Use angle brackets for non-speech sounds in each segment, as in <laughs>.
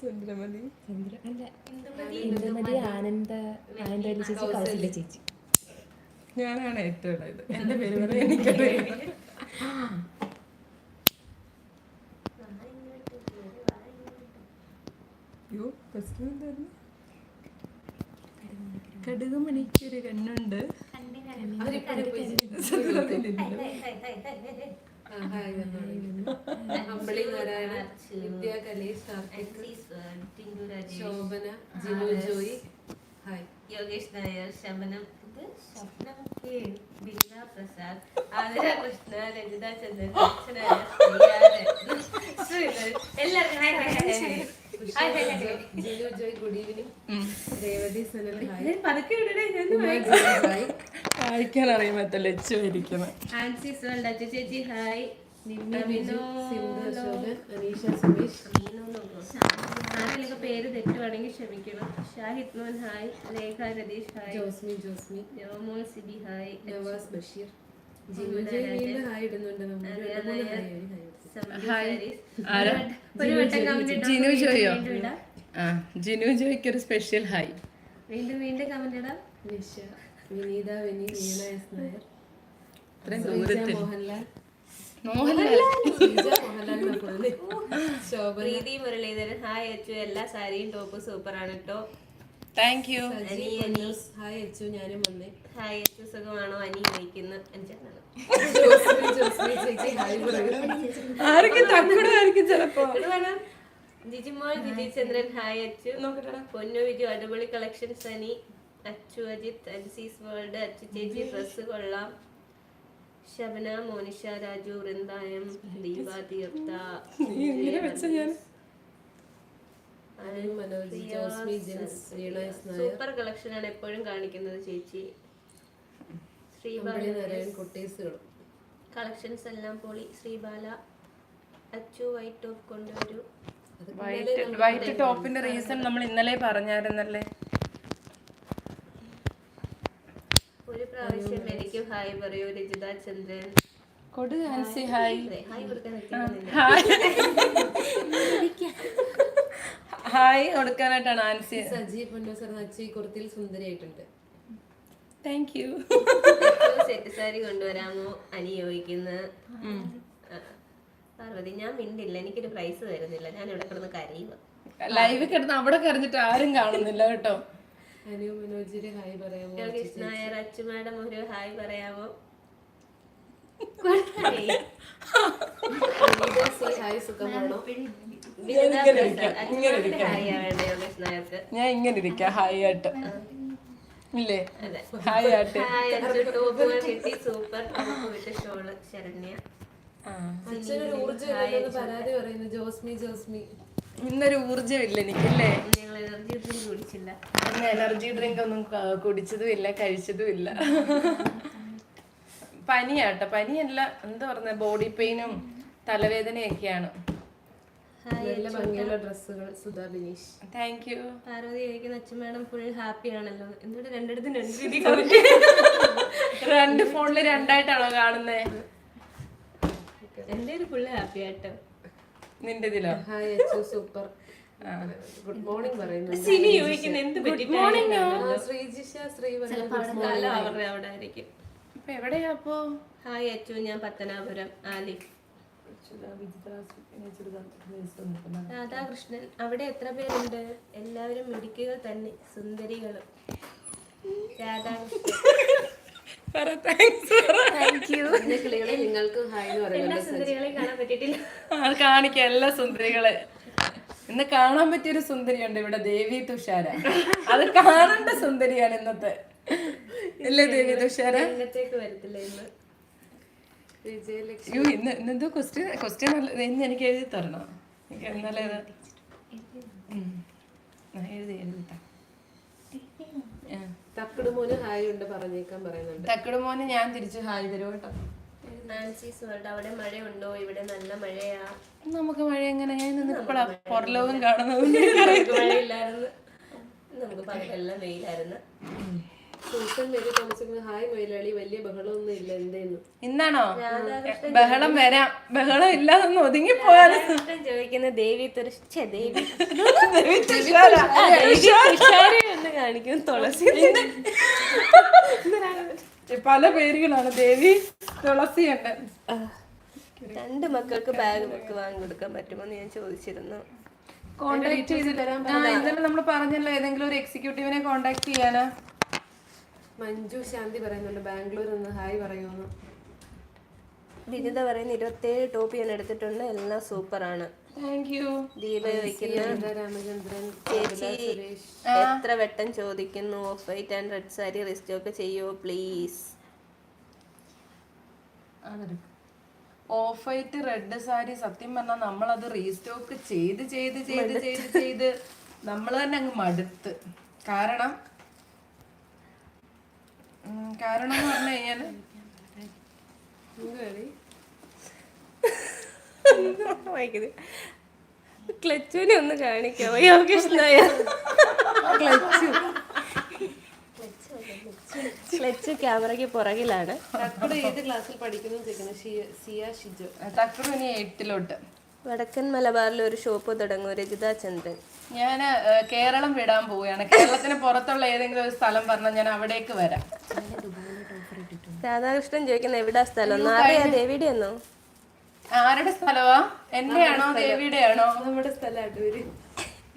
ചന്ദ്രമതി. ചന്ദ്ര അല്ല ഇന്ദുമതി ആനന്ദ ആനന്ദ ചേച്ചി കൗസല്യ ചേച്ചി. ഞാനാണ് ഏറ്റവും ഇളയത്. എന്റെ പേര് പറയാൻ എനിക്കറിയാം അയ്യോ പ്രശ്നം എന്തായിരുന്നു? കടുകുമണിക്കൊരു കണ്ണുണ്ട്. ശോഭന ജിനു ജോയി ഹായ്. യോഗേഷ് നായർ ശമനം ഇത് ശബ്ദം കെ ബിന്ദ പ്രസാദ് ആദര കൃഷ്ണ രഞ്ജിത ചന്ദ്രൻ എല്ലാവർക്കും hi hi hi Jinu Joy good evening Revathi Sunal hi. പതുക്കെ ഇടണേ ഞാൻ വായിക്കാൻ അറിയാൻ ലച്ചു ചേച്ചി ആരെങ്കിലും പേര് തെറ്റുവാണെങ്കിൽ ക്ഷമിക്കണം. ഷാഹിദ് മോൻ hi. Lekha Ratheesh hi. Josmi Josmi. Navamol Sibi hi. Navas Basheer. Jinu Joyo. Jinu ജോയ്ക്ക് ഒരു സ്പെഷ്യൽ ഹായ്. വീണ്ടും വീണ്ടും കമന്റ് ഇടാം. വിനീത വിനി വീണ എസ് നായർ ഇത്രയും ശ്രീജ ദൂരത്തിൽ. മോഹൻലാൽ. പ്രീതി മുരളീധരൻ ഹായ് അച്ചു എല്ലാ സാരിയും ടോപ്പ് സൂപ്പർ ആണ് കേട്ടോ താങ്ക് യു ഹായ് അച്ചു ഞാനും വന്നേ. ഹായ് അച്ചു സുഖമാണോ? അനി വഹിക്കുന്ന അഞ്ചാണ് ജിജിമോൾ ജിജി ചന്ദ്രൻ ഹായ് അച്ചു പൊന്നു വിജു അടിപൊളി കളക്ഷൻ സനി അച്ചു അജിത് അൻസീസ് വേൾഡ് അച്ചു ചേച്ചി ഡ്രസ്സ് കൊള്ളാം. ശബന മോനിഷ രാജു വൃന്ദായം <laughs> ദീപ തീർത്ഥ സൂപ്പർ കളക്ഷൻ ആണ് എപ്പോഴും കാണിക്കുന്നത് ചേച്ചി. കളക്ഷൻസ് എല്ലാം പൊളി. ശ്രീബാല അച്ചു വൈറ്റ് ടോപ്പ് കൊണ്ടുവരൂ വൈറ്റ് വൈറ്റ് ടോപ്പിന്റെ റീസൺ നമ്മൾ ഇന്നലെ പറഞ്ഞായിരുന്നല്ലേ ഒരു പ്രാവശ്യം എനിക്കും ഹായ് പറയൂ. രജിത ചന്ദ്രൻ. കൊടു ആൻസി ഹായ്. ഹായ് <laughs> കൊടുക്കാനായിട്ടാണ് ആൻസി സജീവ് പൊന്നൂസർ അച്ചു ഈ കുർത്തിയിൽ സുന്ദരിയായിട്ടുണ്ട്. താങ്ക് യു <laughs> സെറ്റ് സാരി കൊണ്ടുവരാമോ? അനി ചോദിക്കുന്ന. പാർവതി ഞാൻ മിണ്ടില്ല. എനിക്കൊരു പ്രൈസ് തരുന്നില്ല. ഞാൻ ഇവിടെ കിടന്ന് കരയുക ലൈവ് കിടന്ന് അവിടെ കരഞ്ഞിട്ട് ആരും കാണുന്നില്ല കേട്ടോ. ഹായ് പറയാമോ മാഡം ഒരു ഹായ് പറയാമോ? ഞാൻ ഇങ്ങനെ ഇരിക്കാം ഹായ് ആയിട്ട് ഇല്ലേ ഹായ് ആയിട്ട് സൂപ്പർ ശരണ്യ പരാതി പറയുന്നു. ജോസ്മി ജോസ്മി. ഇന്നൊരു ഊർജമില്ല എനിക്കല്ലേ? എനർജി ഡ്രിങ്ക് കുടിച്ചില്ല. ഇന്ന് എനർജി ഡ്രിങ്ക് ഒന്നും ക- കുടിച്ചതും ഇല്ല കഴിച്ചതും ഇല്ല പനിയാട്ടോ പനിയല്ല എന്താ പറഞ്ഞ ബോഡി പെയിനും തലവേദനയൊക്കെയാണ്. നല്ല ഭംഗിയുള്ള ഡ്രസ്സുകൾ സുധാ ബിനീഷ് താങ്ക് യു പാർവതി ചോദിക്കുന്ന അച്ഛൻ മാഡം ഫുൾ ഹാപ്പി ആണല്ലോ. എന്നിട്ട് രണ്ടിടത്തും രണ്ട് <laughs> രീതി രണ്ട് ഫോണിൽ രണ്ടായിട്ടാണോ കാണുന്നേ? എന്റെ ഒരു ഫുള്ള് ഹാപ്പി ആട്ടോ. നിന്റെ ഇതിലോ <laughs> hi Achu super. Good morning പറയുന്നു സിനി ചോദിക്കുന്ന എന്ത് പറ്റി മോർണിംഗ് ശ്രീജിഷ അവരുടെ അവിടെ ആയിരിക്കും. ഇപ്പൊ എവിടെയാ അപ്പോ? ഹായ് അച്ചു ഞാൻ പത്തനാപുരം ആലിഫ് രാധാകൃഷ്ണൻ അവിടെ എത്ര പേരുണ്ട്? എല്ലാവരും മിടുക്കുകൾ തന്നെ സുന്ദരികളും. രാധാകൃഷ്ണൻ. പറ താങ്ക്സ് താങ്ക് യു കിളികളെ നിങ്ങൾക്ക് ഹായ് എന്ന് എല്ലാ പറയുന്നുണ്ട് സുന്ദരികളെയും കാണാൻ പറ്റിയിട്ടില്ല. കാണിക്കാം എല്ലാ സുന്ദരികളെ. ഇന്ന് കാണാൻ പറ്റിയൊരു സുന്ദരിയുണ്ട് ഇവിടെ ദേവി തുഷാര. അത് കാണേണ്ട സുന്ദരിയാണ് ഇന്നത്തെ. ഇല്ലേ ദേവി തുഷാര? ഇന്നത്തേക്ക് വരത്തില്ല ഇന്ന്. വിജയലക്ഷ്മി. അയ്യോ ഇന്ന് ഇന്നെന്തോ ക്വസ്റ്റ്യൻ ക്വസ്റ്റ്യൻ ഇന്ന് എനിക്ക് എഴുതി തരണം. എനിക്ക് ഇന്നലെ ഇത് ഉം. ആ, എഴുതി എഴുതി താ. ആ. തക്കട് മോന് ഹായ് ഉണ്ട് പറഞ്ഞേക്കാൻ പറയുന്നുണ്ട്. തക്കിടുമോന് ഞാൻ തിരിച്ച് ഹായ് തരും കേട്ടോ? അവിടെ മഴയുണ്ടോ? ഇവിടെ നല്ല മഴയാ? നമുക്ക് മഴ എങ്ങനെ? ഞാൻ നിന്നിപ്പോഴാ പുറലോകം കാണുന്നത്. നമുക്ക് മഴയില്ലായിരുന്നു. നമുക്ക് പകലെല്ലാം വെയിലായിരുന്നു. ഇന്നാണോ? ബഹളം വരാം. ബഹളം ഇല്ലാതൊന്നും ഒതുങ്ങി പോയാലും ഇഷ്ടം ചോദിക്കുന്ന ദേവി ദേവി. എന്ന് കാണിക്കും തുളസി പല പേരുകളാണ്. ദേവി തുളസി ഉണ്ട് രണ്ട് മക്കൾക്ക് ബാഗ് ബുക്ക് വാങ്ങി കൊടുക്കാൻ പറ്റുമോ എന്ന് ഞാൻ ചോദിച്ചിരുന്നു. കോണ്ടാക്ട് ചെയ്ത് തരാം ഇന്നലെ നമ്മൾ പറഞ്ഞല്ലോ ഏതെങ്കിലും ഒരു എക്സിക്യൂട്ടീവിനെ കോണ്ടാക്ട് ചെയ്യാനാ. മഞ്ജു ശാന്തി പറയുന്നുണ്ട് ബാംഗ്ലൂരിൽ നിന്ന് ഹായ് പറയുമെന്ന് വിനിത പറയുന്ന ഇരുപത്തേഴ് ടോപ്പ് ഞാൻ എടുത്തിട്ടുണ്ട് എല്ലാം സൂപ്പറാണ് ചേച്ചി എത്ര വെട്ടം ചോദിക്കുന്നു off white and red sari restock ചെയ്യോ please off white red sari സത്യം പറഞ്ഞാൽ നമ്മൾ അത് റീസ്റ്റോക്ക് ചെയ്ത് ചെയ്ത് ചെയ്ത് ചെയ്ത് ചെയ്ത് നമ്മൾ തന്നെ അങ്ങ് മടുത്ത്. കാരണം കാരണം എന്ന് പറഞ്ഞു കഴിഞ്ഞാൽ ക്ലച്ചുവിനെ ഒന്ന് കാണിക്കാമോ യോഗേഷ് ക്ലച്ചു. ക്ലച്ച് ക്യാമറയ്ക്ക് പുറകിലാണ്. തക്കടെ ഏത് ക്ലാസ്സിൽ പഠിക്കുന്നു ചോദിക്കുന്നു സിയ ഷിജു. തക്കറു ഇനി എട്ടിലോട്ട്. വടക്കൻ മലബാറിൽ ഒരു ഷോപ്പ് തുടങ്ങും രജിത ചന്ദ്രൻ. ഞാൻ കേരളം വിടാൻ പോവുകയാണ്. കേരളത്തിന് പുറത്തുള്ള ഏതെങ്കിലും ഒരു സ്ഥലം പറഞ്ഞാൽ ഞാൻ അവിടേക്ക് വരാം. രാധാകൃഷ്ണൻ ചോദിക്കുന്ന എവിടാ സ്ഥലം? ദേവിയുടെയെന്നോ ആരുടെ സ്ഥലവാ? എന്നെയാണോ ദേവിയുടെയാണോ നമ്മുടെ സ്ഥലം അടൂര്.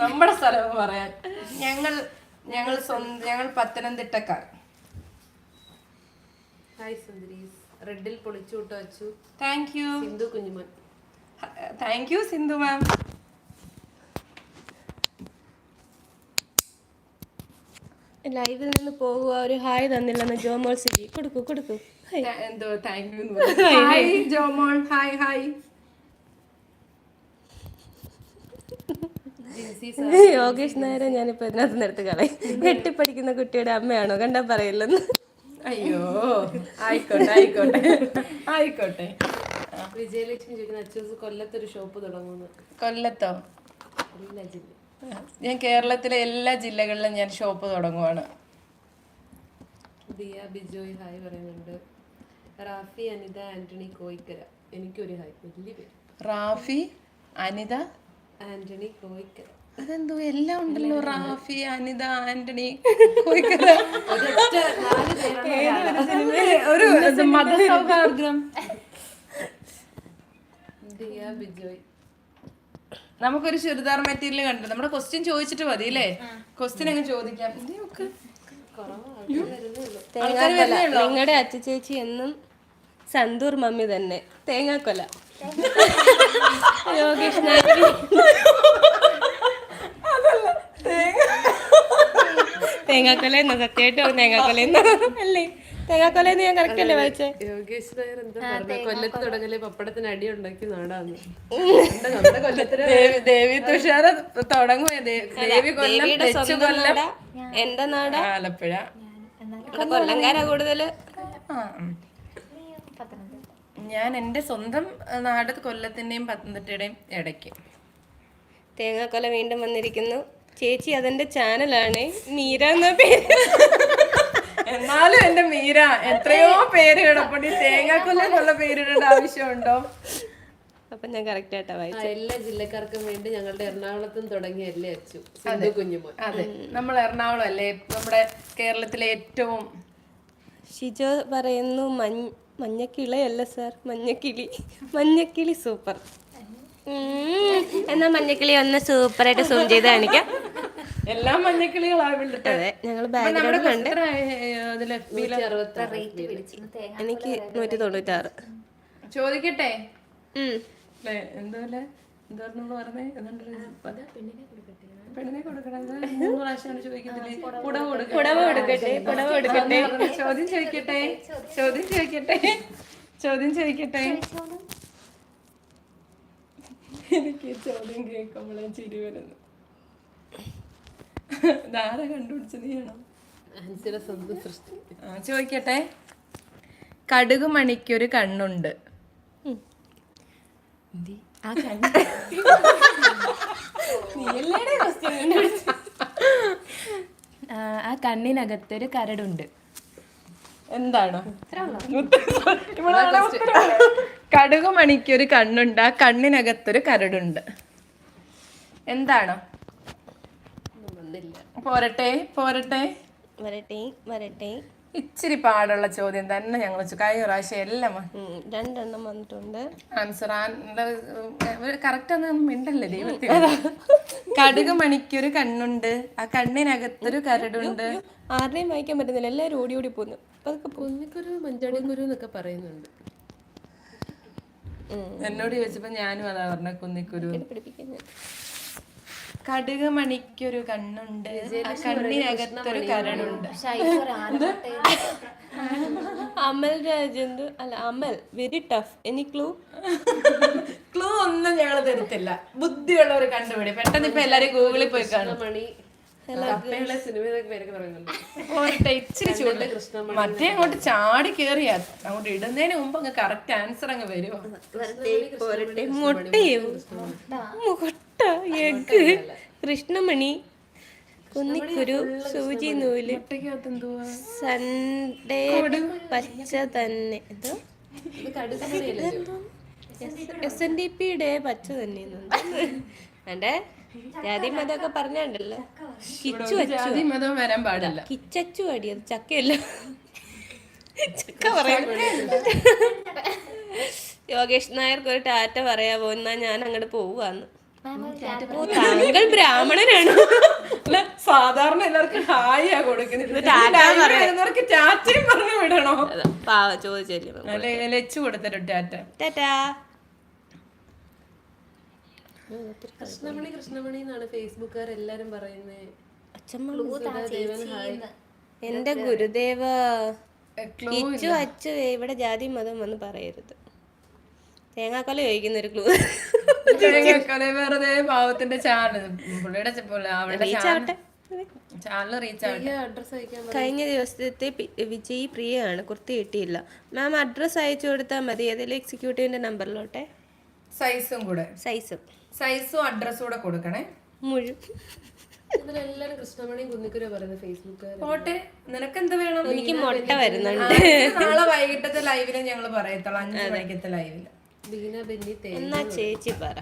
നമ്മുടെ സ്ഥലം പറയാൻ. ഞങ്ങൾ ഞങ്ങൾ സ്വന്തം ഞങ്ങൾ പത്തനംതിട്ടക്കാർ. ഹായ് സുന്ദരീസ്. റെഡിൽ പൊളിച്ചു വിട്ടു വെച്ചു. Thank you Hindu Kunjumon. Thank you Sindhu ma'am ലൈവിൽ നിന്ന് പോകുക ഒരു ഹായ് തന്നില്ലെന്ന് ജോമോൾ സിജി. കൊടുക്കൂ കൊടുക്കൂ. എന്തോ thank you <laughs> hi Jomol. Hi hi <laughs> Yogesh നായരെ ഞാനിപ്പോ ഇതിനകത്ത് നിർത്തി കളയും. വെട്ടിപ്പടിക്കുന്ന കുട്ടിയുടെ അമ്മയാണോ? കണ്ടാ പറയില്ലെന്ന്. അയ്യോ. ആയിക്കോട്ടെ ആയിക്കോട്ടെ. ആയിക്കോട്ടെ. വിജയലക്ഷ്മി ചോദിക്കുന്ന അച്ചൂസ് കൊല്ലത്തൊരു ഷോപ്പ് തുടങ്ങുന്നു കൊല്ലത്തോ? എല്ലാ ജില്ല ഞാൻ കേരളത്തിലെ എല്ലാ ജില്ലകളിലും ഞാൻ ഷോപ്പ് തുടങ്ങുവാണ്. ദിയ ബിജോയ് ഹായ് പറയുന്നുണ്ട്. റാഫി അനിത ആന്റണി കോയിക്കര. എനിക്കൊരു ഹായ് വലിയ പേര്. റാഫി അനിത? ആന്റണി കോയിക്കര. അതെന്തോ എല്ലാം ഉണ്ടല്ലോ റാഫി അനിത ആന്റണി കോയിക്കര. ഒരു മത മതസൗഹാർദ്ദം. ദിയ ബിജോയ് നമുക്കൊരു ചുരിദാർ മെറ്റീരിയൽ കണ്ടു നമ്മുടെ ക്വസ്റ്റ്യൻ ചോദിച്ചിട്ട് മതി അല്ലേ? ക്വസ്റ്റ്യൻ അങ്ങ് ചോദിക്കാം. നിങ്ങളുടെ അച്ഛച്ചേച്ചി എന്നും സന്തൂർ മമ്മി തന്നെ. തേങ്ങാക്കൊല. യോഗേഷ് തേങ്ങാക്കൊല എന്നാ? സത്യമായിട്ട് തേങ്ങാക്കൊല എന്നാ? അല്ലേ? തേങ്ങാക്കൊല എന്ന് ഞാൻ കറക്റ്റ് അല്ലേ വായിച്ചേ? നായർ എന്താ കൊല്ലത്ത് തുടങ്ങലേ പപ്പടത്തിന് അടി ഉണ്ടാക്കി നാടാന്ന്. <laughs> ഉണ്ട് നമ്മുടെ കൊല്ലത്തിന് ദേവി ദേവി തുഷാര തുടങ്ങുമേ ദേവി കൊല്ലം ദേവിയുടെ തെച്ചു കൊല്ലം. നാടാ? എന്റെ നാടാ? ആലപ്പുഴ. ഇവിടെ കൊല്ലംകാരാ കൂടുതൽ? ഞാൻ എന്റെ സ്വന്തം നാട് കൊല്ലത്തിന്റെയും പത്തനംതിട്ടയുടെയും ഇടയ്ക്ക്. തേങ്ങാക്കൊല വീണ്ടും വന്നിരിക്കുന്നു. ചേച്ചി അതെന്റെ ചാനലാണ്. മീര എന്ന പേര്. എന്നാലും എന്റെ മീര എത്രയോ പേര് കിടപ്പുണ്ട്. ഈ എന്നുള്ള പേരിടേണ്ട ആവശ്യമുണ്ടോ? അപ്പൊ ഞാൻ കറക്റ്റ് ആയിട്ടാ വായിച്ചു എല്ലാ ജില്ലക്കാർക്കും വേണ്ടി ഞങ്ങളുടെ എറണാകുളത്തും തുടങ്ങിയല്ലേ അച്ചു? സിന്ധു കുഞ്ഞുമോൻ. അതെ. നമ്മൾ എറണാകുളം അല്ലേ? നമ്മുടെ കേരളത്തിലെ ഏറ്റവും ഷിജോ പറയുന്നു മഞ്ഞ മഞ്ഞക്കിളയല്ല സാർ മഞ്ഞക്കിളി. മഞ്ഞക്കിളി സൂപ്പർ. എന്നാ മഞ്ഞക്കിളി ഒന്ന് സൂപ്പറായിട്ട് സൂം ചെയ്ത് കാണിക്കാം. എല്ലാ മഞ്ഞക്കിളികളാണ് നൂറ്റി എനിക്ക് ചോദിക്കട്ടെ? എന്തോലെ പറഞ്ഞേ? പെണ്ണിനെ മൂന്ന് പ്രാവശ്യമാണ് ചോദിക്കത്തില്ലേ? പുടവ കൊടുക്കണം പുടവ കൊടുക്കട്ടെ പുടവ കൊടുക്കട്ടെ. ചോദ്യം ചോദിക്കട്ടെ. ചോദ്യം ചോദിക്കട്ടെ. ചോദ്യം ചോദിക്കട്ടെ. എനിക്ക് ചോദ്യം കേൾക്കുമ്പോഴേ ചിരി വരുന്നു ധാര കണ്ടുപിടിച്ച നീയണം അൻസിയുടെ സ്വന്തം സൃഷ്ടി. ആ, ചോദിക്കട്ടെ? കടുക് മണിക്കൊരു കണ്ണുണ്ട്. ആ കണ്ണ്. ആ, ആ കണ്ണിനകത്തൊരു കരടുണ്ട്. എന്താണ്. കടുക് മണിക്കൊരു കണ്ണുണ്ട് ആ കണ്ണിനകത്തൊരു കരടുണ്ട്. എന്താണ്? വന്നില്ല പോരട്ടെ പോരട്ടെ. വരട്ടെ വരട്ടെ. ഇച്ചിരി പാടുള്ള ചോദ്യം തന്നെ ഞങ്ങൾ വെച്ചു. കഴിഞ്ഞ പ്രാവശ്യം എല്ലാം രണ്ടെണ്ണം വന്നിട്ടുണ്ട്. ആൻസർ കറക്റ്റ് ഒന്നും മിണ്ടല്ലേ ദൈവത്തിൽ? കടുക് മണിക്കൊരു കണ്ണുണ്ട്. ആ കണ്ണിനകത്തൊരു കരടുണ്ട്. ആരുടെയും വായിക്കാൻ പറ്റുന്നില്ല. എല്ലാവരും ഓടി ഓടി പോന്നു അതൊക്കെ കുന്നിക്കുരു മഞ്ചാടി കുരു എന്നൊക്കെ പറയുന്നുണ്ട്. എന്നോട് ചോദിച്ചപ്പോ ഞാനും അതാ പറഞ്ഞ കുന്നിക്കുരു പഠിപ്പിക്കാൻ ഞാൻ. കടുക് മണിക്കൊരു കണ്ണുണ്ട്. കണ്ണിനകത്തൊരു കരടുണ്ട് അമൽ രാജന്തു അല്ല Amal very tough any clue clue ഒന്നും ഞങ്ങൾ തരത്തില്ല. ബുദ്ധിയുള്ളവർ കണ്ടുപിടി. പെട്ടെന്ന് ഇപ്പൊ എല്ലാരും ഗൂഗിളിൽ പോയി കാണും. മണി സിനിമയൊക്കെ പേരൊക്കെ പറയുന്നുണ്ട്. പോരട്ടെ ഇച്ചിരി ചൂട്. മറ്റേ അങ്ങോട്ട് ചാടി കേറിയാ അങ്ങോട്ട് ഇടുന്നതിന് മുമ്പ് അങ്ങ് കറക്റ്റ് ആൻസർ അങ്ങ് വരുമോ പോരട്ടെ. മുട്ടയോ? മുട്ട. എഗ് കൃഷ്ണമണി. കുന്നിക്കുരു സൂചി നൂൽ. സൺഡേ പച്ച തന്നെ. എന്തോ? എസ് എൻ ഡി പിയുടെ പച്ച തന്നെ <laughs> വേണ്ടേ? ജാതി മതമൊക്കെ പറഞ്ഞാണ്ടല്ലോ. കിച്ചു വച്ചു. ജാതി മതം വരാൻ പാടില്ല. കിച്ചു അടി അത് ചക്കയല്ല. ചക്ക പറയാം യോഗേഷ് നായർക്ക് ഒരു ടാറ്റ പറയാ എന്നാ ഞാൻ അങ്ങോട്ട് പോവാന്ന് താങ്കൾ ബ്രാഹ്മണനാണ്. സാധാരണ എല്ലാവർക്കും ഹായാ കൊടുക്കുന്നത്. ടാറ്റയും പറഞ്ഞു വിടണോ? പാവ ചോദിച്ചല്ലേ അല്ലെ ലച്ചു കൊടുത്തരും ടാറ്റ. ടാറ്റാ. കൃഷ്ണമണി കൃഷ്ണമണി എന്നാണ് ഫേസ്ബുക്കുകാർ എല്ലാരും പറയുന്നത് എന്റെ ഗുരുദേവ ഇച്ചു അച്ചു ഇവിടെ ജാതി മതം വന്ന് പറയരുത്. തേങ്ങാക്കൊല ചോദിക്കുന്ന ഒരു ക്ലൂ. തേങ്ങാക്കൊല വെറുതെ പാവത്തിന്റെ ചാനൽ പുള്ളിയുടെ അവളുടെ ചാനൽ. റീച്ച് ആവട്ടെ. അഡ്രസ് അയക്കാൻ കഴിഞ്ഞ ദിവസത്തെ വിജയ് പ്രിയയാണ് കുർത്തി കിട്ടിയില്ല. മാം അഡ്രസ് അയച്ചു കൊടുത്താൽ മതി. ഏതെങ്കിലും എക്സിക്യൂട്ടീവിന്റെ നമ്പറിലോട്ടെ സൈസും കൂടെ. സൈസും സൈസും അഡ്രസ്സും കൂടെ കൊടുക്കണേ. കൃഷ്ണമണിയും കുന്നിക്കുരു പറയുന്നത് പോട്ടെ നിനക്ക് എന്ത് വേണം? എനിക്ക് മുട്ട വരുന്നുണ്ട്. നാളെ വൈകിട്ടത്തെ ലൈവിൽ ഞങ്ങൾ പറയത്തുള്ളൂ. അഞ്ചു മണിക്കത്തെ ലൈവിൽ ബീന ബെന്നി എന്നാ ചേച്ചി പറ.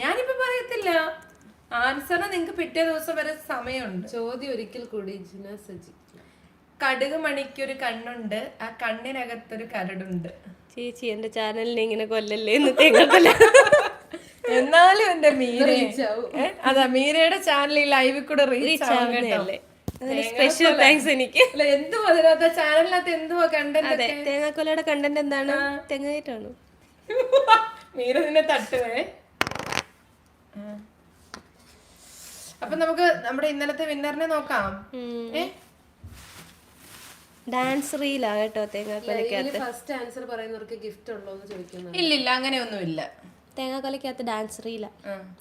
ഞാനിപ്പോ പറയത്തില്ല. ആൻസറിന് നിങ്ങക്ക് പിറ്റേ ദിവസം വരെ സമയമുണ്ട്. ചോദ്യം ഒരിക്കൽ കൂടി ജിന സജി. കടുക് മണിക്കൊരു കണ്ണുണ്ട്. ആ കണ്ണിനകത്തൊരു കരടുണ്ട്. ചേച്ചി എന്റെ ചാനലിനെ ഇങ്ങനെ കൊല്ലല്ലേ എന്ന് എന്നാലും എന്റെ മീര അതാ മീരയുടെ ചാനൽ ഈ ലൈവിൽ കൂടെ റീച്ച് റീച്ച് ആവും ആവുന്നതല്ലേ സ്പെഷ്യൽ താങ്ക്സ് എനിക്ക്. അല്ല എന്തുവാ അതിനകത്ത്? ചാനലിനകത്ത് എന്തുവാ കണ്ടന്റ് അതെ തേങ്ങാക്കൊലയുടെ കണ്ടന്റ് എന്താണ്? തെങ്ങായിട്ടാണ്? മീര നിന്നെ തട്ടുവേ. അപ്പൊ നമുക്ക് നമ്മുടെ ഇന്നലത്തെ വിന്നറിനെ നോക്കാം. ഡാൻസ് റീലാ കേട്ടോ തേങ്ങാക്കൊലക്കകത്ത് ഫസ്റ്റ് ആൻസർ പറയുന്നവർക്ക് ഗിഫ്റ്റ് ഉള്ളോ എന്ന് ചോദിക്കുന്നു ഇല്ലില്ല അങ്ങനെയൊന്നുമില്ല. തേങ്ങാക്കൊലക്കകത്ത് ഡാൻസ് റീല.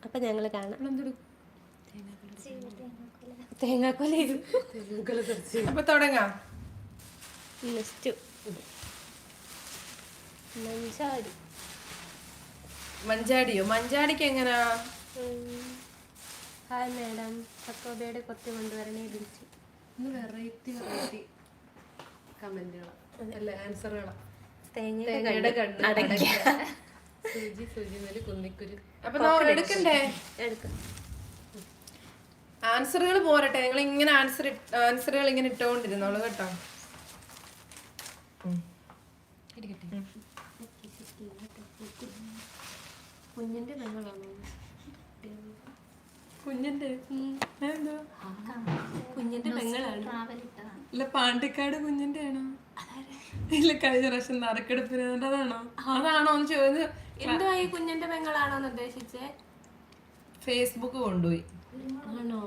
അപ്പൊ ഞങ്ങൾ കാണാം. തേങ്ങാക്കൊല അപ്പൊ തുടങ്ങാം. നെക്സ്റ്റ് മഞ്ചാടി. മഞ്ചാടിയോ? മഞ്ചാടിക്ക് എങ്ങനാ? Hi madam. സക്കോബയുടെ കൊത്തി കൊണ്ടുവരണേ വിളിച്ചു. ഇന്ന് വെറൈറ്റി വെറൈറ്റി കമന്റുകളാണ് അല്ല ആൻസറുകളാണ് തേങ്ങയുടെ കണ്ണ്. അടയ്ക്ക. സൂചി സൂചി നെല്ല് കുന്നിക്കുരു. അപ്പൊ നമ്മൾ എടുക്കണ്ടേ? എടുക്കാം. ആൻസറുകൾ പോരട്ടെ. നിങ്ങൾ ഇങ്ങനെ ആൻസർ ആൻസറുകൾ ഇങ്ങനെ ഇട്ടുകൊണ്ടിരുന്നോളൂ കേട്ടോ. ഉം. കുഞ്ഞിന്റെ പെങ്ങളാണോ കുഞ്ഞിന്റെ? എന്തോ കുഞ്ഞിന്റെ പെങ്ങളാണ്. ഇല്ല പാണ്ടിക്കാട് കുഞ്ഞിന്റെ ആണോ ഇല്ല കഴിഞ്ഞ പ്രാവശ്യം നറുക്കെടുപ്പിന് അതാണോ അതാണോ എന്ന് ചോദിച്ചു എന്തോ ഈ കുഞ്ഞിന്റെ പെങ്ങളാണോന്ന് ഉദ്ദേശിച്ചേ ഫേസ്ബുക്ക് കൊണ്ടുപോയി. ആണോ?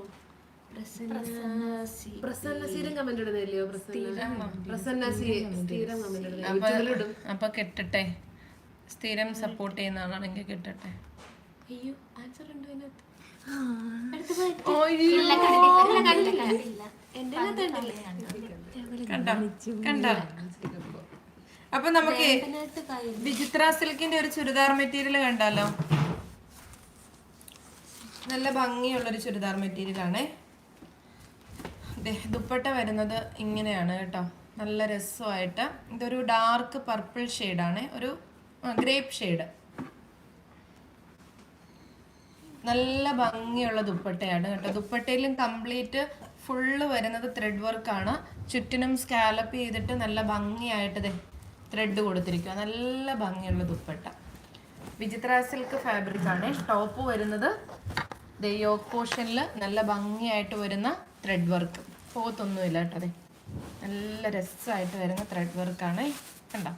അപ്പൊ കെട്ടട്ടെ. സ്ഥിരം സപ്പോർട്ട് ചെയ്യുന്ന ആളാണെങ്കിൽ കെട്ടട്ടെ. അയ്യോ ആൻസർ ഉണ്ടോ അതിനകത്ത് എന്റെ കണ്ടോ? കണ്ടോ? അപ്പൊ നമുക്ക് വിചിത്ര സിൽക്കിന്റെ ഒരു ചുരിദാർ മെറ്റീരിയൽ കണ്ടാലോ? നല്ല ഭംഗിയുള്ള ഒരു ചുരിദാർ മെറ്റീരിയൽ ആണേ ദുപ്പട്ട വരുന്നത് ഇങ്ങനെയാണ് കേട്ടോ. നല്ല രസമായിട്ട്. ഇതൊരു ഡാർക്ക് പർപ്പിൾ ഷെയ്ഡാണ്. ഒരു ഗ്രേപ്പ് ഷെയ്ഡ്. നല്ല ഭംഗിയുള്ള ദുപ്പട്ടയാണ് കേട്ടോ. ദുപ്പട്ടയിലും കംപ്ലീറ്റ് ഫുള്ള് വരുന്നത് ത്രെഡ് വർക്കാണ്. ചുറ്റിനും സ്കാലപ്പ് ചെയ്തിട്ട് നല്ല ഭംഗിയായിട്ട് ത്രെഡ് കൊടുത്തിരിക്കുക നല്ല ഭംഗിയുള്ള ദുപ്പട്ട. വിചിത്ര സിൽക്ക് ഫാബ്രിക് ആണ്. ടോപ്പ് വരുന്നത് യോക്ക് പോർഷനിൽ നല്ല ഭംഗിയായിട്ട് വരുന്ന ത്രെഡ് വർക്ക് പോത്തൊന്നുമില്ല കേട്ടോ അതെ നല്ല രസമായിട്ട് വരുന്ന ത്രെഡ് വർക്കാണ് കണ്ട?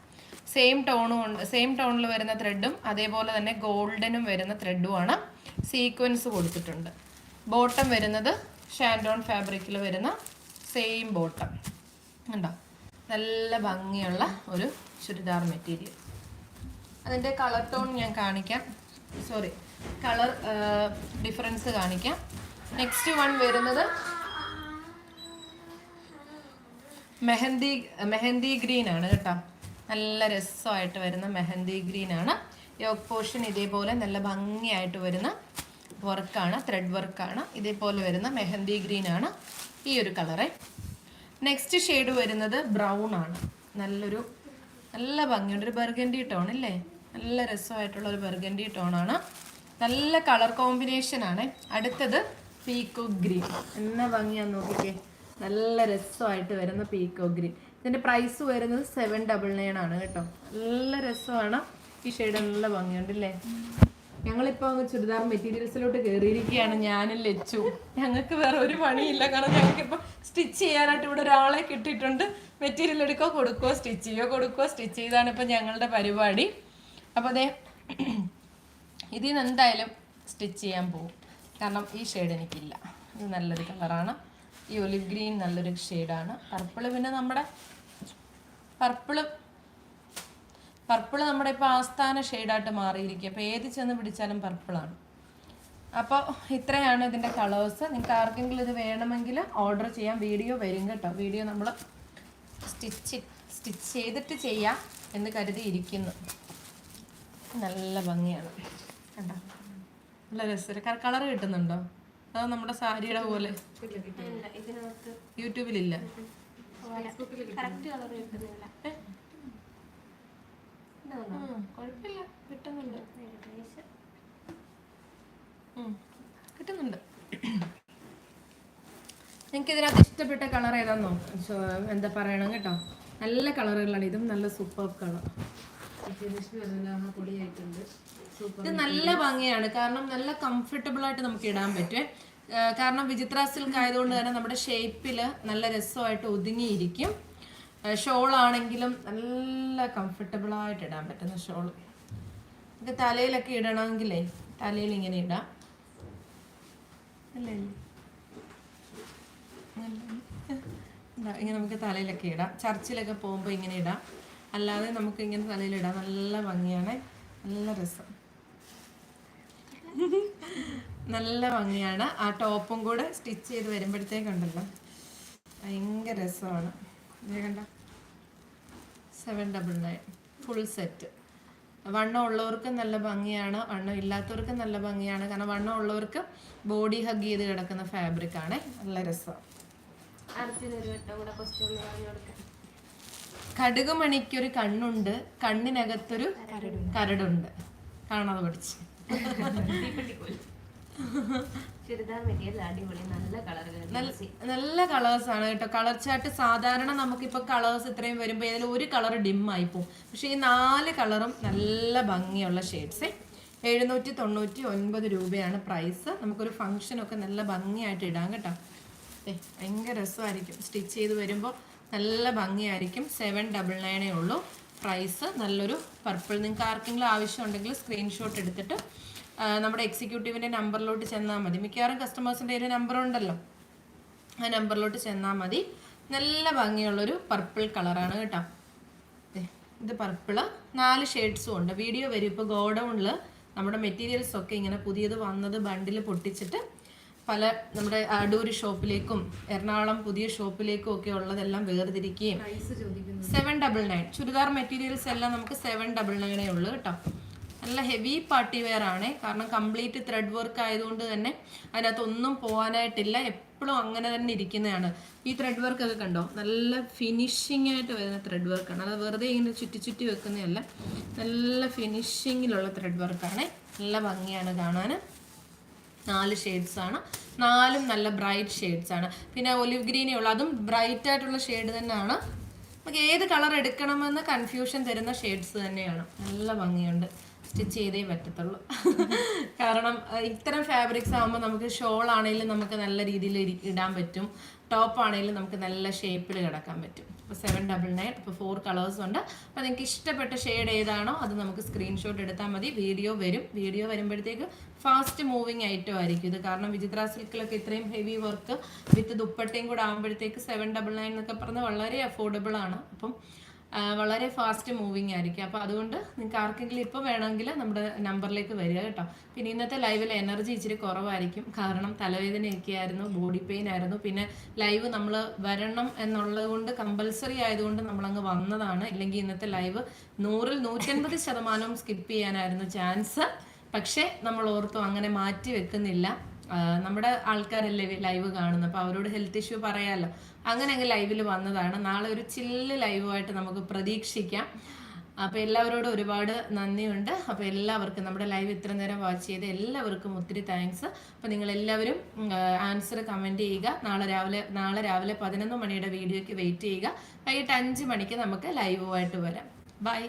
സെയിം ടോണും ഉണ്ട്. സെയിം ടോണിൽ വരുന്ന ത്രെഡും അതേപോലെ തന്നെ ഗോൾഡനും വരുന്ന ത്രെഡുമാണ് സീക്വൻസ് കൊടുത്തിട്ടുണ്ട്. ബോട്ടം വരുന്നത് ഷാൻഡോൺ ഫാബ്രിക്കിൽ വരുന്ന സെയിം ബോട്ടം കണ്ടോ? നല്ല ഭംഗിയുള്ള ഒരു ചുരിദാർ മെറ്റീരിയൽ അതിന്റെ കളർ ടോൺ ഞാൻ കാണിക്കാം. സോറി കളർ ഡിഫറൻസ് കാണിക്കാം. നെക്സ്റ്റ് വൺ വരുന്നത് മെഹന്തി മെഹന്തി ഗ്രീൻ ആണ് കേട്ടോ. നല്ല രസമായിട്ട് വരുന്ന മെഹന്തി ഗ്രീൻ ആണ്. യോഗ പോർഷൻ ഇതേപോലെ നല്ല ഭംഗിയായിട്ട് വരുന്ന വർക്കാണ് ത്രെഡ് വർക്കാണ് ഇതേപോലെ വരുന്ന മെഹന്തി ഗ്രീൻ ആണ്. ഈ ഒരു കളറ് നെക്സ്റ്റ് ഷെയ്ഡ് വരുന്നത് ബ്രൗൺ ആണ്. നല്ലൊരു നല്ല ഭംഗിയുണ്ട്. ഒരു ബർഗൻഡി ടോൺ അല്ലേ നല്ല രസമായിട്ടുള്ള ഒരു ബർഗൻഡി ആണ്. നല്ല കളർ കോമ്പിനേഷൻ ആണ്. അടുത്തത് പീക്കോ ഗ്രീൻ എന്ന ഭംഗിയാന്ന് നോക്കിക്കേ. നല്ല രസമായിട്ട് വരുന്ന പീക്കോ ഗ്രീൻ ഇതിന്റെ പ്രൈസ് വരുന്നത് സെവൻ ഡബിൾ നയൻ ആണ് കേട്ടോ. നല്ല രസമാണ്. ഈ ഷെയ്ഡ് നല്ല ഭംഗിയുണ്ട് അല്ലേ ഞങ്ങളിപ്പോ അങ്ങ് ചുരിദാർ മെറ്റീരിയൽസിലോട്ട് കയറിയിരിക്കുകയാണ് ഞാനും ലച്ചു. ഞങ്ങൾക്ക് വേറെ ഒരു പണിയില്ല. കാരണം ഞങ്ങൾക്ക് ഇപ്പൊ സ്റ്റിച്ച് ചെയ്യാനായിട്ട് ഇവിടെ ഒരാളെ കിട്ടിയിട്ടുണ്ട്. മെറ്റീരിയൽ എടുക്കോ കൊടുക്കോ സ്റ്റിച്ച് ചെയ്യോ കൊടുക്കോ സ്റ്റിച്ച് ചെയ്താണ് ഇപ്പൊ ഞങ്ങളുടെ പരിപാടി. അപ്പൊ അതെ ഇതിൽ നിന്ന് എന്തായാലും സ്റ്റിച്ച് ചെയ്യാൻ പോകും കാരണം ഈ ഷെയ്ഡ് എനിക്കില്ല. ഇത് നല്ലൊരു കളറാണ്. ഈ ഒലിവ് ഗ്രീൻ നല്ലൊരു ഷെയ്ഡാണ് പർപ്പിൾ പിന്നെ നമ്മുടെ പർപ്പിൾ പർപ്പിൾ നമ്മുടെ ഇപ്പോൾ ആസ്ഥാന ഷെയ്ഡായിട്ട് മാറിയിരിക്കുക അപ്പോൾ ഏത് ചെന്ന് പിടിച്ചാലും പർപ്പിളാണ് അപ്പോൾ ഇത്രയാണ് ഇതിന്റെ കളേഴ്സ് നിങ്ങൾക്ക് ആർക്കെങ്കിലും ഇത് വേണമെങ്കിൽ ഓർഡർ ചെയ്യാം. വീഡിയോ വരും കേട്ടോ. വീഡിയോ നമ്മൾ സ്റ്റിച്ച് സ്റ്റിച്ച് ചെയ്തിട്ട് ചെയ്യാം എന്ന് കരുതിയിരിക്കുന്നു. നല്ല ഭംഗിയാണ്. കണ്ടോ? നല്ല രസം കളർ കിട്ടുന്നുണ്ടോ? അതോ നമ്മുടെ സാരിയുടെ പോലെ? യൂട്യൂബിലില്ല കറക്റ്റ് കളർ കിട്ടുന്നില്ല ഉം, കുഴപ്പമില്ല. കിട്ടുന്നുണ്ട്. കിട്ടുന്നുണ്ട്. നിങ്ങൾക്ക് ഇതിനകത്ത് ഇഷ്ടപ്പെട്ട കളർ ഏതാന്നോ? എന്താ പറയണം കേട്ടോ. നല്ല കളറുകളാണ്. ഇതും നല്ല സൂപ്പർ കളർ. ഇത് നല്ല ഭംഗിയാണ്. കാരണം നല്ല കംഫർട്ടബിൾ ആയിട്ട് നമുക്ക് ഇടാൻ പറ്റും. കാരണം വിചിത്ര സിൽക്ക് ആയതുകൊണ്ട് തന്നെ നമ്മുടെ ഷേപ്പിൽ നല്ല രസമായിട്ട് ഒതുങ്ങിയിരിക്കും. ഷോൾ ആണെങ്കിലും നല്ല കംഫർട്ടബിൾ ആയിട്ട് ഇടാൻ പറ്റുന്ന ഷോൾ ഇത് തലയിലൊക്കെ ഇടണമെങ്കിലേ തലയിൽ ഇങ്ങനെ ഇടാം. അല്ലേ? ഇങ്ങനെ നമുക്ക് തലയിലൊക്കെ ഇടാം. ചർച്ചിലൊക്കെ പോകുമ്പോൾ ഇങ്ങനെ ഇടാം. അല്ലാതെ നമുക്ക് ഇങ്ങനെ തലയിൽ തലയിലിടാം നല്ല ഭംഗിയാണ്. നല്ല രസം. നല്ല ഭംഗിയാണ്. ആ ടോപ്പും കൂടെ സ്റ്റിച്ച് ചെയ്ത് വരുമ്പോഴത്തേക്കുണ്ടല്ലോ. ഭയങ്കര രസമാണ്. കണ്ട? Seven double nine full set. വണ്ണം ഉള്ളവർക്ക് നല്ല ഭംഗിയാണ് വണ്ണം ഇല്ലാത്തവർക്ക് നല്ല ഭംഗിയാണ്. കാരണം വണ്ണം ഉള്ളവർക്ക് ബോഡി ഹഗ് ചെയ്ത് കിടക്കുന്ന ഫാബ്രിക് ആണ്. നല്ല രസം. കടുക് കടുകുമണിക്കൊരു കണ്ണുണ്ട് കണ്ണിനകത്തൊരു കരടുണ്ട്. കാണാതെ പഠിച്ച്. <laughs> ചുരിദാർ മെറ്റീരിയൽ അടിപൊളി നല്ല കളറുകൾ നല്ല കളേഴ്സ് ആണ് കേട്ടോ. കളർ ചാർട്ട് സാധാരണ നമുക്കിപ്പോൾ കളേഴ്സ് ഇത്രയും വരുമ്പോൾ ഇതിൽ ഒരു കളർ ഡിം ആയി പോകും പക്ഷേ ഈ നാല് കളറും നല്ല ഭംഗിയുള്ള ഷെയ്ഡ്സ് എഴുന്നൂറ്റി തൊണ്ണൂറ്റി ഒൻപത് രൂപയാണ് പ്രൈസ് നമുക്കൊരു ഫംഗ്ഷനൊക്കെ നല്ല ഭംഗിയായിട്ട് ഇടാം കേട്ടോ. ഏ ഭയങ്കര രസമായിരിക്കും. സ്റ്റിച്ച് ചെയ്ത് വരുമ്പോൾ നല്ല ഭംഗിയായിരിക്കും. സെവൻ ഡബിൾ നയനേ ഉള്ളൂ. പ്രൈസ് നല്ലൊരു പർപ്പിൾ നിങ്ങൾക്ക് ആർക്കെങ്കിലും ആവശ്യമുണ്ടെങ്കിൽ സ്ക്രീൻഷോട്ട് എടുത്തിട്ട് നമ്മുടെ എക്സിക്യൂട്ടീവിന്റെ നമ്പറിലോട്ട് ചെന്നാൽ മതി. മിക്കവാറും കസ്റ്റമേഴ്സിന്റെ ഒരു നമ്പർ ഉണ്ടല്ലോ. ആ നമ്പറിലോട്ട് ചെന്നാൽ മതി. നല്ല ഭംഗിയുള്ളൊരു പർപ്പിൾ കളറാണ് കേട്ടോ. ഇത് പർപ്പിൾ നാല് ഷെയ്ഡ്സും ഉണ്ട്. വീഡിയോ വരും. ഇപ്പോൾ ഗോഡൗണിൽ നമ്മുടെ മെറ്റീരിയൽസ് ഒക്കെ ഇങ്ങനെ പുതിയത് വന്നത് ബണ്ടിൽ പൊട്ടിച്ചിട്ട് പല നമ്മുടെ അടൂർ ഷോപ്പിലേക്കും എറണാകുളം പുതിയ ഷോപ്പിലേക്കും ഒക്കെ ഉള്ളതെല്ലാം വേർതിരിക്കുകയും seven double nine churidar materials എല്ലാം നമുക്ക് സെവൻ ഡബിൾ നയനേ ഉള്ളൂ കേട്ടോ. നല്ല ഹെവി പാർട്ടി വെയർ ആണ്. കാരണം കംപ്ലീറ്റ് ത്രെഡ് വർക്ക് ആയതുകൊണ്ട് തന്നെ അതിനകത്തൊന്നും പോകാനായിട്ടില്ല എപ്പോഴും അങ്ങനെ തന്നെ ഇരിക്കുന്നതാണ്. ഈ ത്രെഡ് വർക്ക് ഒക്കെ കണ്ടോ? നല്ല ഫിനിഷിംഗ് ആയിട്ട് വരുന്ന ത്രെഡ് വർക്കാണ് അത് വെറുതെ ഇങ്ങനെ ചുറ്റി ചുറ്റി വെക്കുന്നതല്ല. നല്ല ഫിനിഷിങ്ങിലുള്ള ത്രെഡ് വർക്കാണ് നല്ല ഭംഗിയാണ് കാണാൻ നാല് ആണ്. നാലും നല്ല ബ്രൈറ്റ് ഷെയ്ഡ്സ് ആണ്. പിന്നെ ഒലിവ് ഗ്രീനേ ഉള്ളൂ. അതും ബ്രൈറ്റ് ആയിട്ടുള്ള ഷെയ്ഡ് തന്നെയാണ്. നമുക്ക് ഏത് കളർ എടുക്കണമെന്ന് കൺഫ്യൂഷൻ തരുന്ന ഷെയ്ഡ്സ് തന്നെയാണ്. നല്ല ഭംഗിയുണ്ട്. സ്റ്റിച്ച് ചെയ്തേ പറ്റത്തുള്ളൂ. കാരണം ഇത്തരം ഫാബ്രിക്സ് ആകുമ്പോൾ നമുക്ക് ഷോൾ ആണെങ്കിലും നമുക്ക് നല്ല രീതിയിൽ ഇടാൻ പറ്റും. ടോപ്പ് ആണെങ്കിലും നമുക്ക് നല്ല ഷേപ്പിൽ കിടക്കാൻ പറ്റും. അപ്പോൾ സെവൻ ഡബിൾ നയൻ അപ്പോൾ ഫോർ കളേഴ്സ് ഉണ്ട്. അപ്പോൾ നിങ്ങൾക്ക് ഇഷ്ടപ്പെട്ട ഷെയ്ഡ് ഏതാണോ അത് നമുക്ക് സ്ക്രീൻഷോട്ട് എടുത്താൽ മതി. വീഡിയോ വരും. വീഡിയോ വരുമ്പോഴത്തേക്ക് ഫാസ്റ്റ് മൂവിങ് ഐറ്റം ആയിരിക്കും ഇത്. കാരണം വിചിത്ര സിൽക്കിലൊക്കെ ഇത്രയും ഹെവി വർക്ക് വിത്ത് ദുപ്പട്ടയും കൂടെ ആകുമ്പോഴത്തേക്ക് സെവൻ ഡബിൾ നയൻ എന്നൊക്കെ പറഞ്ഞാൽ വളരെ അഫോർഡബിൾ ആണ്. അപ്പം വളരെ ഫാസ്റ്റ് മൂവിങ് ആയിരിക്കും. അപ്പോൾ അതുകൊണ്ട് നിങ്ങൾക്ക് ആർക്കെങ്കിലും ഇപ്പോൾ വേണമെങ്കിൽ നമ്മുടെ നമ്പറിലേക്ക് വരിക കേട്ടോ. പിന്നെ ഇന്നത്തെ ലൈവിൽ എനർജി ഇച്ചിരി കുറവായിരിക്കും. കാരണം തലവേദനയൊക്കെ ആയിരുന്നു ബോഡി പെയിൻ ആയിരുന്നു. പിന്നെ ലൈവ് നമ്മൾ വരണം എന്നുള്ളത് കൊണ്ട് കമ്പൽസറി ആയതുകൊണ്ട് നമ്മളങ്ങ് വന്നതാണ്. ഇല്ലെങ്കിൽ ഇന്നത്തെ ലൈവ് നൂറിൽ നൂറ്റൻപത് ശതമാനവും സ്കിപ്പ് ചെയ്യാനായിരുന്നു ചാൻസ് പക്ഷേ നമ്മൾ ഓർത്തു അങ്ങനെ മാറ്റി വെക്കുന്നില്ല. നമ്മുടെ ആൾക്കാരല്ലേ ലൈവ് കാണുന്നത് അപ്പോൾ അവരോട് ഹെൽത്ത് ഇഷ്യൂ പറയാമല്ലോ അങ്ങനെ അങ്ങ് ലൈവിൽ വന്നതാണ്. നാളെ ഒരു ചില്ല് ലൈവുമായിട്ട് നമുക്ക് പ്രതീക്ഷിക്കാം. അപ്പോൾ എല്ലാവരോടും ഒരുപാട് നന്ദിയുണ്ട്. അപ്പോൾ എല്ലാവർക്കും നമ്മുടെ ലൈവ് ഇത്ര നേരം വാച്ച് ചെയ്ത് എല്ലാവർക്കും ഒത്തിരി താങ്ക്സ് അപ്പോൾ നിങ്ങൾ എല്ലാവരും ആൻസർ കമന്റ് ചെയ്യുക. നാളെ രാവിലെ നാളെ രാവിലെ പതിനൊന്ന് മണിയുടെ വീഡിയോയ്ക്ക് വെയിറ്റ് ചെയ്യുക. വൈകിട്ട് അഞ്ച് മണിക്ക് നമുക്ക് ലൈവുമായിട്ട് വരാം. ബൈ